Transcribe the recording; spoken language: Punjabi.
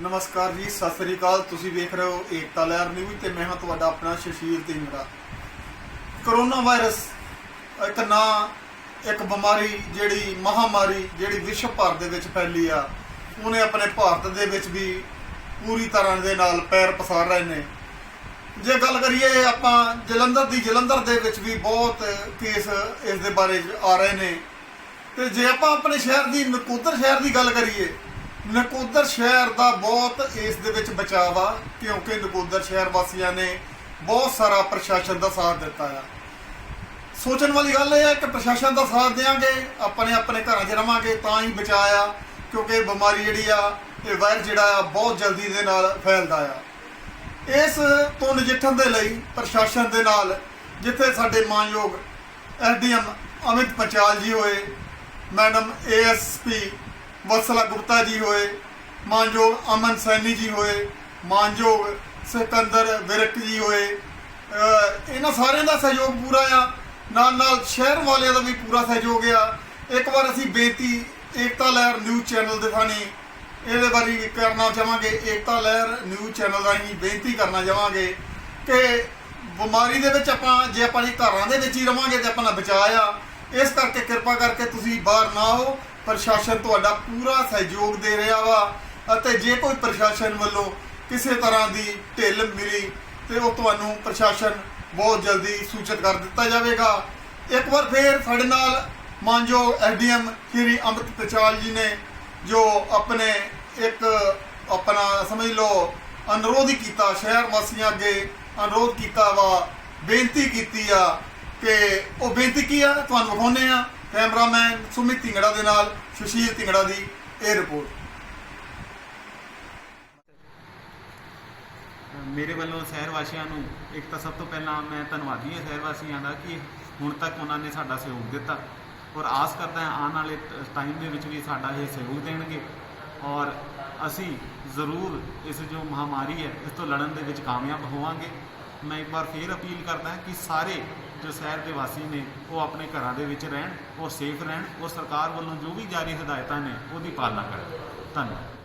ਨਮਸਕਾਰ ਜੀ, ਸਤਿ ਸ੍ਰੀ ਅਕਾਲ। ਤੁਸੀਂ ਵੇਖ ਰਹੇ ਹੋ ਏਕਤਾ ਲਹਿਰ ਨਿਊਜ਼ ਤੇ ਮੈਂ ਹਾਂ ਤੁਹਾਡਾ ਆਪਣਾ ਸ਼ਸ਼ੀਰ ਢਿੰਗੜਾ ਕਰੋਨਾ ਵਾਇਰਸ ਇੱਕ ਨਾ, ਇੱਕ ਬਿਮਾਰੀ ਜਿਹੜੀ ਮਹਾਮਾਰੀ ਜਿਹੜੀ ਵਿਸ਼ਵ ਭਰ ਦੇ ਵਿੱਚ ਫੈਲੀ ਆ, ਉਹਨੇ ਆਪਣੇ ਭਾਰਤ ਦੇ ਵਿੱਚ ਵੀ ਪੂਰੀ ਤਰ੍ਹਾਂ ਦੇ ਨਾਲ ਪੈਰ ਪਸਾਰ ਰਹੇ ਨੇ। ਜੇ ਗੱਲ ਕਰੀਏ ਆਪਾਂ ਜਲੰਧਰ ਦੀ, ਜਲੰਧਰ ਦੇ ਵਿੱਚ ਵੀ ਬਹੁਤ ਕੇਸ ਇਸ ਦੇ ਬਾਰੇ ਆ ਰਹੇ ਨੇ। ਤੇ ਜੇ ਆਪਾਂ ਆਪਣੇ ਸ਼ਹਿਰ ਦੀ, ਨਕੋਦਰ ਸ਼ਹਿਰ ਦੀ ਗੱਲ ਕਰੀਏ ਨਕੋਦਰ ਸ਼ਹਿਰ ਦਾ ਬਹੁਤ ਇਸ ਦੇ ਵਿੱਚ ਬਚਾਅ ਆ, ਕਿਉਂਕਿ ਨਕੋਦਰ ਸ਼ਹਿਰ ਵਾਸੀਆਂ ਨੇ ਬਹੁਤ ਸਾਰਾ ਪ੍ਰਸ਼ਾਸਨ ਦਾ ਸਾਥ ਦਿੱਤਾ ਆ। ਸੋਚਣ ਵਾਲੀ ਗੱਲ ਇਹ ਹੈ ਕਿ ਪ੍ਰਸ਼ਾਸਨ ਦਾ ਸਾਥ ਦੇਾਂਗੇ ਆਪਣੇ ਆਪਣੇ ਘਰਾਂ 'ਚ ਰਵਾਂਗੇ, ਤਾਂ ਹੀ ਬਚਾਅ ਆ, ਕਿਉਂਕਿ ਇਹ ਬਿਮਾਰੀ ਜਿਹੜੀ ਆ, ਇਹ ਵਾਇਰਸ ਜਿਹੜਾ ਆ, ਬਹੁਤ ਜਲਦੀ ਦੇ ਨਾਲ ਫੈਲਦਾ ਆ। ਇਸ ਤੋਂ ਨਜਿੱਠਣ ਦੇ ਲਈ ਪ੍ਰਸ਼ਾਸਨ ਦੇ ਨਾਲ ਜਿੱਥੇ ਸਾਡੇ ਮਾਨਯੋਗ ਐਸਡੀਐਮ ਅਮਿਤ ਪਚਾਲ ਜੀ ਹੋਏ, ਮੈਡਮ ਏਐਸਪੀ ਵਸਲਾ ਗੁਪਤਾ ਜੀ ਹੋਏ, ਮਾਨਯੋਗ ਅਮਨ ਸੈਣੀ ਜੀ ਹੋਏ, ਮਾਨਯੋਗ ਸਿਕੰਦਰ ਵਿਰਕ ਜੀ ਹੋਏ ਇਹਨਾਂ ਸਾਰਿਆਂ ਦਾ ਸਹਿਯੋਗ ਪੂਰਾ ਆ। ਨਾਲ ਨਾਲ ਸ਼ਹਿਰ ਵਾਲਿਆਂ ਦਾ ਵੀ ਪੂਰਾ ਸਹਿਯੋਗ ਆ। ਇੱਕ ਵਾਰ ਅਸੀਂ ਬੇਨਤੀ ਏਕਤਾ ਲਹਿਰ ਨਿਊਜ਼ ਚੈਨਲ ਦੇ ਥਾਣੀ ਇਹਦੇ ਬਾਰੇ ਕਰਨਾ ਚਾਹਾਂਗੇ। ਏਕਤਾ ਲਹਿਰ ਨਿਊਜ਼ ਚੈਨਲ ਰਾਹੀਂ ਬੇਨਤੀ ਕਰਨਾ ਚਾਹਾਂਗੇ ਕਿ ਬਿਮਾਰੀ ਦੇ ਵਿੱਚ ਆਪਾਂ, ਜੇ ਆਪਾਂ ਜੀ ਘਰਾਂ ਦੇ ਵਿੱਚ ਹੀ ਰਵਾਂਗੇ ਤੇ ਆਪਣਾ ਬਚਾਅ ਆ। ਇਸ ਕਰਕੇ ਕਿਰਪਾ ਕਰਕੇ ਤੁਸੀਂ ਬਾਹਰ ਨਾ ਆਓ। ਪ੍ਰਸ਼ਾਸਨ ਤੁਹਾਡਾ ਪੂਰਾ ਸਹਿਯੋਗ ਦੇ ਰਿਹਾ ਵਾ ਅਤੇ ਜੇ ਕੋਈ ਪ੍ਰਸ਼ਾਸਨ ਵੱਲੋਂ ਕਿਸੇ ਤਰ੍ਹਾਂ ਦੀ ਢਿੱਲ ਮਿਲੀ ਤੇ ਉਹ ਤੁਹਾਨੂੰ ਪ੍ਰਸ਼ਾਸਨ ਬਹੁਤ ਜਲਦੀ ਸੂਚਿਤ ਕਰ ਦਿੱਤਾ ਜਾਵੇਗਾ। ਇੱਕ ਵਾਰ ਫੇਰ ਸਾਡੇ ਨਾਲ ਮਾਨਯੋਗ ਐਸਡੀਐਮ ਸ਼੍ਰੀ ਅੰਮ੍ਰਿਤ ਪਚਾਲ ਜੀ ਨੇ ਜੋ ਆਪਣੇ ਇੱਕ ਆਪਣਾ ਸਮਝ ਲਓ ਅਨੁਰੋਧ ਕੀਤਾ, ਸ਼ਹਿਰ ਵਾਸੀਆਂ ਅੱਗੇ ਅਨੁਰੋਧ ਕੀਤਾ ਵਾ, ਬੇਨਤੀ ਕੀਤੀ ਆ ਕਿ ਉਹ ਬੇਨਤੀ ਕੀ ਆ? ਤੁਹਾਨੂੰ ਵਿਖਾਉਂਦੇ ਆ ਕੈਮਰਾਮੈਨ ਸੁਮਿਤ ਢਿੰਗੜਾ ਦੇ ਨਾਲ ਸੁਸ਼ੀਲ ਢਿੰਗੜਾ ਦੀ ਇਹ ਰਿਪੋਰਟ। ਮੇਰੇ ਵੱਲੋਂ ਸ਼ਹਿਰ ਵਾਸੀਆਂ ਨੂੰ ਇੱਕ ਤਾਂ ਸਭ ਤੋਂ ਪਹਿਲਾਂ ਮੈਂ ਧੰਨਵਾਦੀ ਹਾਂ ਸ਼ਹਿਰ ਵਾਸੀਆਂ ਦਾ ਕਿ ਹੁਣ ਤੱਕ ਉਹਨਾਂ ਨੇ ਸਾਡਾ ਸਹਿਯੋਗ ਦਿੱਤਾ ਔਰ ਆਸ ਕਰਦਾ ਹਾਂ ਆਉਣ ਵਾਲੇ ਟਾਈਮ ਦੇ ਵਿੱਚ ਵੀ ਸਾਡਾ ਇਹ ਸਹਿਯੋਗ ਦੇਣਗੇ ਔਰ ਅਸੀਂ ਜ਼ਰੂਰ ਇਸ ਜੋ ਮਹਾਮਾਰੀ ਹੈ, ਇਸ ਤੋਂ ਲੜਨ ਦੇ ਵਿੱਚ ਕਾਮਯਾਬ ਹੋਵਾਂਗੇ। ਮੈਂ ਇੱਕ ਵਾਰ ਫੇਰ ਅਪੀਲ ਕਰਦਾ ਕਿ ਸਾਰੇ ਜੋ ਸ਼ਹਿਰ ਦੇ ਵਾਸੀ ਨੇ, ਉਹ ਆਪਣੇ ਘਰਾਂ ਦੇ ਵਿੱਚ ਰਹਿਣ, ਉਹ ਸੇਫ ਰਹਿਣ ਔਰ ਸਰਕਾਰ ਵੱਲੋਂ ਜੋ ਵੀ ਜਾਰੀ ਹਦਾਇਤਾਂ ਨੇ, ਉਹਦੀ ਪਾਲਣਾ ਕਰਨ। ਧੰਨਵਾਦ।